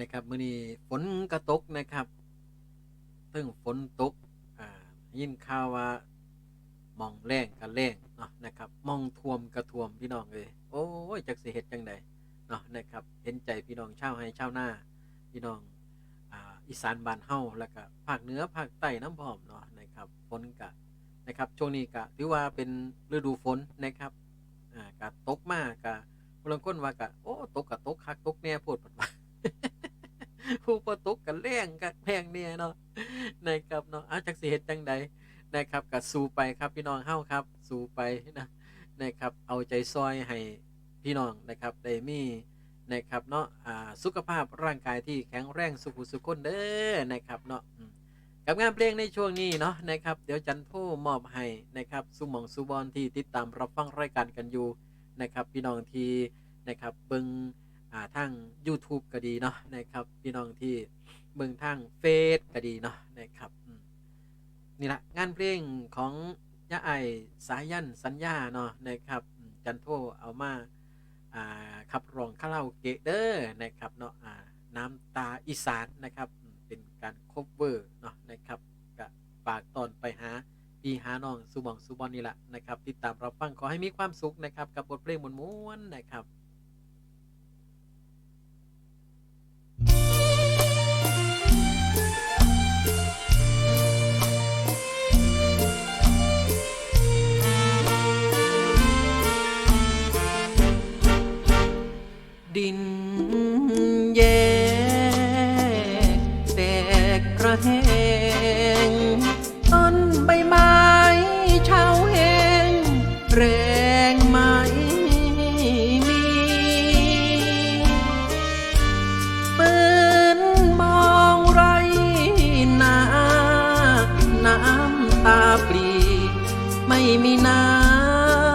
นะครับมื้อนี้ฝนก็ตกนะครับเทิงฝนตกอ่ายินข่าวว่ามองแรงก็แรงเนาะนะครับมองท่วมก็ท่วมพี่น้องเอ้ยโอ้ยจักสิเฮ็ดจังใดเนาะนะครับเห็นใจพี่น้องชาวไร่ชาวนาพี่น้องอ่าอีสานบ้านเฮาแล้วก็ภาคเหนือภาคใต้น้ำพร้อมเนาะนะครับฝนก็นะครับช่วงนี้ก็ถือว่าเป็นฤดูฝนนะครับอ่าก็ตกมาก็บางคนว่าก็โอ้ตกก็ตกคักตกแน่โพดเพิ่นว่าผู้บ่ ตกก็แรงก็แพงเนี่ยเนาะนะครับเนาะอาจักสิเฮ็ดจังใดนะครับก็สู้ไปครับพี่น้องเฮาครับสู้ไปนะนะครับเอาใจซอยให้พี่น้องนะครับได้มีนะครับเนาะอ่าสุขภาพร่างกายที่แข็งแรงสุขุสุขคนเด้อนะครับเนาะกับงานเพลงในช่วงนี้เนาะนะครับ เดี๋ยวจันโทมอบให้นะครับสุหมองสุบอนที่ติดตามรับฟังรายการกันอยู่นะครับ พี่น้องที่นะครับเบิงอ่าทาง YouTube ก็ดีเนาะนะครับ พี่น้องที่ เบิ่งทางเฟซก็ดีเนาะนะครับนี่ละงานเพลงของยะไอสายันสัญญาเนาะนะครับจันโทเอามาขับร้องคาราโอเกะเด้อนะครับเนาะน้ำตาอีสานนะครับเป็นการคบเวอร์เนาะนะครับก็ฝากตอนไปหาพี่หาน้องสุบองสุบอนนี่แหละนะครับติดตามรับฟังขอให้มีความสุขนะครับกับบทเพลงม้วนๆนะครับ ดินแยกแตกกระแหงต้นใบไม้เฉาแห้งแรงไม่มีปืนมองไรหนาน้ำตาปลีไม่มีน้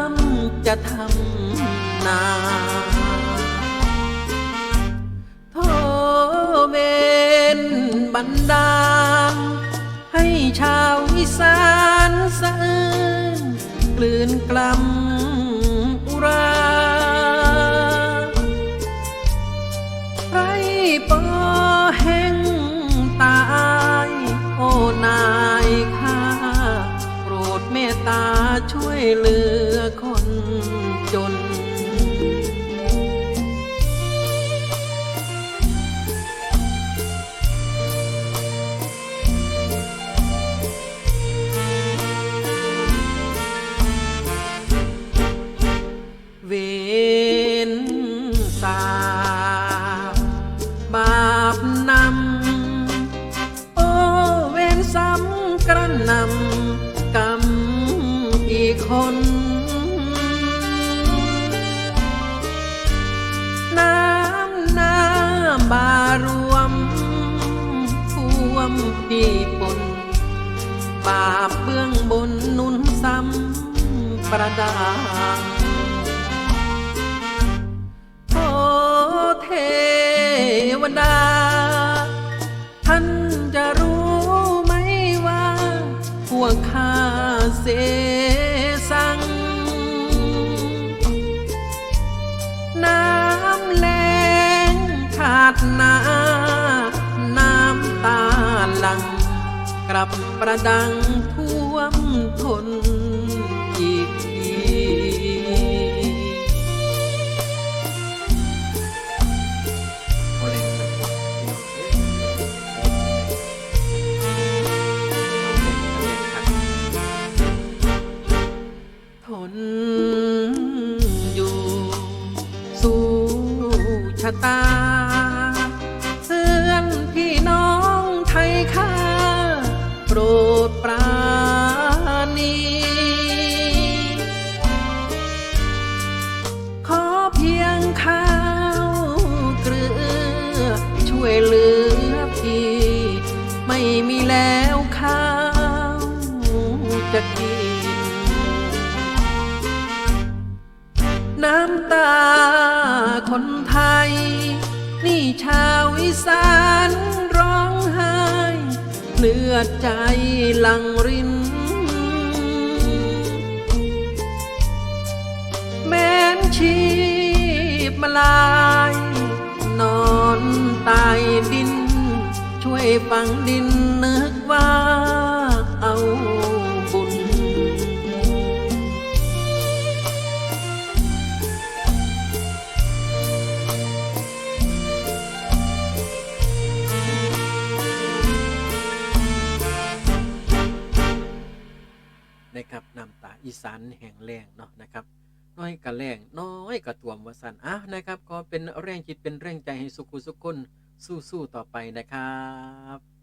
ำจะทำนา บันดาลให้ชาวอีสานสะอื้นกลืนกลำอุราไรปอแห่งตายโอนายข้าโปรดเมตตาช่วยเหลือ คน น้ำหน้าบารวมท่วมปีปนบาปเบื้องบนนุนซ้ำประดางโอเทวดา กลับประดังท่วมทนอีกทีทนอยู่ สู้ชะตา วยเหลือพี่ ไม่มีแล้วข้าวจะกิน น้ำตาคนไทย นี่ชาวอีสานร้องไห้ เลือดใจหลังริน วยฝังดินนึกว่าเอาบุญ นะครับน้ำตาอีสานแห่งแรงเนาะนะครับ น้อยกะแรงน้อยกะตวมวสันอะนะครับก็เป็นแรงจิตเป็นแรงใจให้สุขุสุขคน สู้ๆต่อไปนะครับ